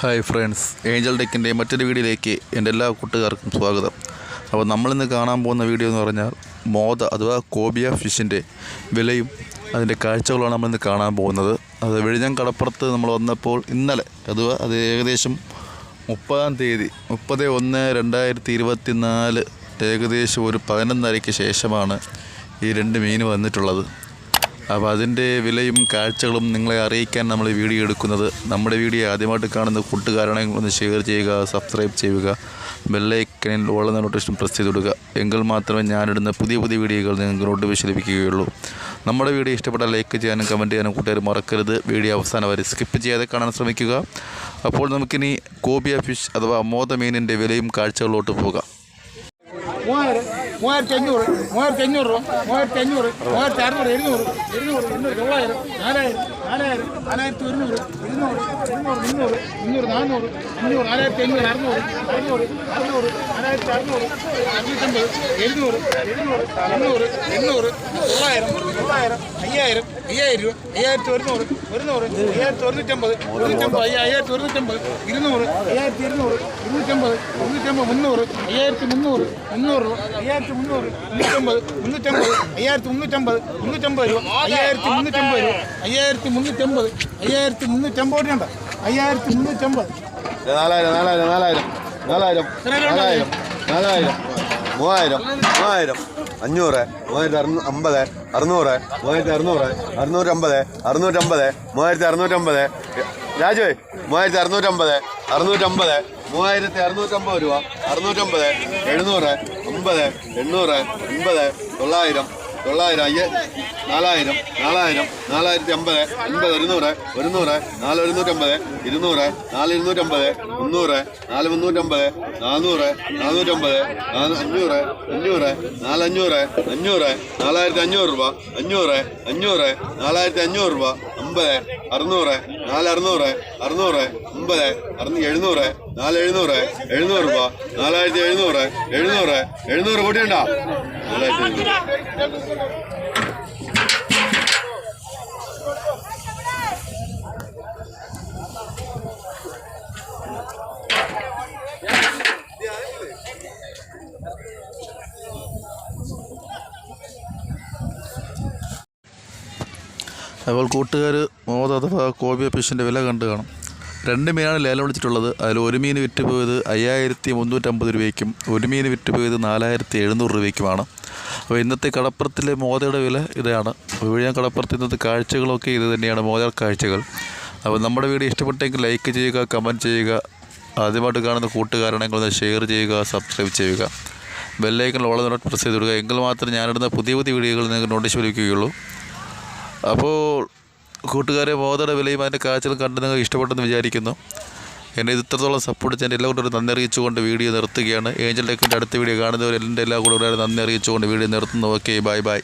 Hi friends Angel ഡെക്കിന്റെ മറ്റൊരു വീഡിയോയിലേക്ക് എന്റെ എല്ലാ കൂട്ടുകാർക്കും സ്വാഗതം. അപ്പോൾ നമ്മളിന്ന് കാണാൻ പോകുന്ന വീഡിയോ എന്ന് പറഞ്ഞാൽ മോദ അഥവാ കോബിയ ഫിഷിന്റെ വിലയും അതിന്റെ കാഴ്ചകളാണ് നമ്മളിന്ന് കാണാൻ പോകുന്നത്. അത് വെഴിഞ്ഞം കടപ്പുറത്ത് നമ്മൾ വന്നപ്പോൾ ഇന്നലെ അഥവാ അത് ഏകദേശം മുപ്പതാം തീയതി മുപ്പത് ഒന്ന് രണ്ടായിരത്തി ഇരുപത്തി നാല് ഏകദേശം ഒരു പതിനൊന്നരയ്ക്ക് ശേഷമാണ് ഈ രണ്ട് മീൻ വന്നിട്ടുള്ളത്. അപ്പോൾ അതിന്റെ വിലയും കാഴ്ചകളും നിങ്ങളെ അറിയിക്കാൻ നമ്മൾ വീഡിയോ എടുക്കുന്നത്. നമ്മുടെ വീഡിയോ ആദ്യമായിട്ട് കാണുന്ന കൂട്ടുകാരാണെങ്കിൽ ഒന്ന് ഷെയർ ചെയ്യുക സബ്സ്ക്രൈബ് ചെയ്യുക ബെല്ലൈക്കനിൽ ഉള്ള നോട്ടിഫിക്കേഷൻ പ്രസ് ചെയ്ത് കൊടുക്കുക. എങ്കിൽ മാത്രമേ ഞാനിടുന്ന പുതിയ പുതിയ വീഡിയോകൾ നിങ്ങൾക്ക് നോട്ടിഫിക്കേഷൻ ലഭിക്കുകയുള്ളൂ നമ്മുടെ വീഡിയോ ഇഷ്ടപ്പെട്ടാൽ ലൈക്ക് ചെയ്യാനും കമന്റ് ചെയ്യാനും കൂട്ടുകാർ മറക്കരുത്. വീഡിയോ അവസാനം വരെ സ്കിപ്പ് ചെയ്യാതെ കാണാൻ ശ്രമിക്കുക. അപ്പോൾ നമുക്കിനി കോബിയ ഫിഷ് അഥവാ മോത മീനിന്റെ വിലയും കാഴ്ചകളിലോട്ട് പോകാം. മൂവായിരം മൂവായിരത്തി അഞ്ഞൂറ് മൂവായിരത്തി അഞ്ഞൂറ് രൂപ മൂവായിരത്തി അഞ്ഞൂറ് മൂവായിരത്തി അറുന്നൂറ് എഴുന്നൂറ് എഴുന്നൂറ് തൊള്ളായിരം നാലായിരം. നാലായിരം നാലായിരത്തി ഒരുന്നൂറ് ഇരുന്നൂറ് ഇരുന്നൂറ് മുന്നൂറ് മുന്നൂറ് നാനൂറ് അഞ്ഞൂറ് നാലായിരത്തി അഞ്ഞൂറ് അറുന്നൂറ് അറുന്നൂറ് അറുന്നൂറ് നാലായിരത്തി അറുന്നൂറ് അറുന്നൂറ്റമ്പത് എഴുന്നൂറ് എഴുന്നൂറ് എണ്ണൂറ് എണ്ണൂറ് തൊള്ളായിരം തൊള്ളായിരം അയ്യായിരം അയ്യായിരം രൂപ അയ്യായിരത്തി ഒരുന്നൂറ് ഒരുന്നൂറ് അയ്യായിരത്തി ഒരുന്നൂറ്റമ്പത് ഒരുന്നൂറ്റമ്പത് അയ്യ- അയ്യായിരത്തി ഒരുന്നൂറ്റമ്പത് ഇരുന്നൂറ് അയ്യായിരത്തി ഇരുന്നൂറ് ഇരുന്നൂറ്റമ്പത് ഇരുന്നൂറ്റമ്പത് മുന്നൂറ് അയ്യായിരത്തി മുന്നൂറ് മുന്നൂറ് രൂപ അയ്യായിരത്തി മുന്നൂറ് മുന്നൂറ്റമ്പത് മുന്നൂറ്റമ്പത് അയ്യായിരത്തി മുന്നൂറ്റമ്പത് മുന്നൂറ്റമ്പത് രൂപ അയ്യായിരത്തി മുന്നൂറ്റമ്പത് രൂപ അയ്യായിരത്തി മുന്നൂറ്റമ്പത്. അയ്യായിരത്തി മുന്നൂറ്റമ്പത് രൂപ അയ്യായിരത്തി മുന്നൂറ്റമ്പത്. നാലായിരം നാലായിരം നാലായിരം. നാലായിരം നാലായിരം നാലായിരം മൂവായിരം മൂവായിരം അഞ്ഞൂറ് മൂവായിരത്തി അറുന്നൂ അമ്പത് അറുന്നൂറ് മൂവായിരത്തി അറുന്നൂറ് അറുന്നൂറ്റമ്പത് അറുന്നൂറ്റമ്പത് മൂവായിരത്തി അറുന്നൂറ്റമ്പത് രാജുവേ മൂവായിരത്തി അറുന്നൂറ്റമ്പത് അറുന്നൂറ്റമ്പത് മൂവായിരത്തി അറുന്നൂറ്റമ്പത് രൂപ അറുന്നൂറ്റമ്പത് എഴുന്നൂറ് അമ്പത് എണ്ണൂറ് എൺപത് തൊള്ളായിരം തൊള്ളായിരം അയ്യ നാലായിരം നാലായിരം നാലായിരത്തി അമ്പത് അൻപത് ഒരുന്നൂറ് ഒരുന്നൂറ് നാല് ഒരുന്നൂറ്റമ്പത് ഇരുന്നൂറ് നാല് ഇരുന്നൂറ്റമ്പത് മുന്നൂറ് നാല് മുന്നൂറ്റമ്പത് നാനൂറ് നാനൂറ്റമ്പത് അഞ്ഞൂറ് അഞ്ഞൂറ് നാല് അഞ്ഞൂറ് അഞ്ഞൂറ് നാലായിരത്തി അഞ്ഞൂറ് രൂപ അഞ്ഞൂറ് അഞ്ഞൂറ് നാലായിരത്തി അഞ്ഞൂറ് രൂപ. അമ്പത് അറുന്നൂറ് നാല് അറുന്നൂറ് അറുന്നൂറ് അമ്പത് അറുന്നൂ എഴുന്നൂറ് നാല് എഴുന്നൂറ് എഴുന്നൂറ് രൂപ നാലായിരത്തി എഴുന്നൂറ് എഴുന്നൂറ് എഴുന്നൂറ് കൂട്ടിയുണ്ടോ നാലായിരത്തി അപ്പോൾ കൂട്ടുകാർ മോദ അഥവാ കോബിയ ഫിഷിന്റെ വില കണ്ടു കാണും. രണ്ട് മീനാണ് ലേലം വിളിച്ചിട്ടുള്ളത്. അതിൽ ഒരു മീൻ വിറ്റ് പോയത് അയ്യായിരത്തി മുന്നൂറ്റമ്പത് രൂപയ്ക്കും ഒരു മീൻ വിറ്റ് പോയത് നാലായിരത്തി എഴുന്നൂറ് രൂപയ്ക്കുമാണ്. അപ്പോൾ ഇന്നത്തെ കടപ്പുറത്തിലെ മോദയുടെ വില ഇതാണ്. ഞാൻ കടപ്പുറത്ത് ഇന്നത്തെ കാഴ്ചകളൊക്കെ ഇത് തന്നെയാണ് മോദ കാഴ്ചകൾ. അപ്പോൾ നമ്മുടെ വീഡിയോ ഇഷ്ടപ്പെട്ടെങ്കിൽ ലൈക്ക് ചെയ്യുക കമന്റ് ചെയ്യുക ആദ്യമായിട്ട് കാണുന്ന കൂട്ടുകാരാണെങ്കിൽ ഒന്ന് ഷെയർ ചെയ്യുക സബ്സ്ക്രൈബ് ചെയ്യുക. ബെല്ലൈക്കൺ ഓളം പ്രസ് ചെയ്ത് കൊടുക്കുക എങ്കിൽ മാത്രമേ ഞാനിടുന്ന പുതിയ പുതിയ വീഡിയോകൾ നിങ്ങൾക്ക് നോട്ടീസ് ലഭിക്കുകയുള്ളൂ. അപ്പോൾ കൂട്ടുകാരെ ബോധയുടെ വിലയും അതിന്റെ കാഴ്ചകളും കണ്ട് നിങ്ങൾ ഇഷ്ടപ്പെട്ടെന്ന് വിചാരിക്കുന്നു. എന്നെ ഇത് ഇത്രത്തോളം സപ്പോർട്ട് ചെയ്യാൻ എല്ലാം കൂടെ ഒരു നന്ദി അറിയിച്ചുകൊണ്ട് വീഡിയോ നിർത്തുകയാണ്. ഏഞ്ചൽ ടെക്കിന്റെ അടുത്ത വീഡിയോ കാണുന്നവർ എന്റെ എല്ലാ കൂടെ നന്ദി അറിയിച്ചുകൊണ്ട് വീഡിയോ നിർത്തുന്നു. Okay bye bye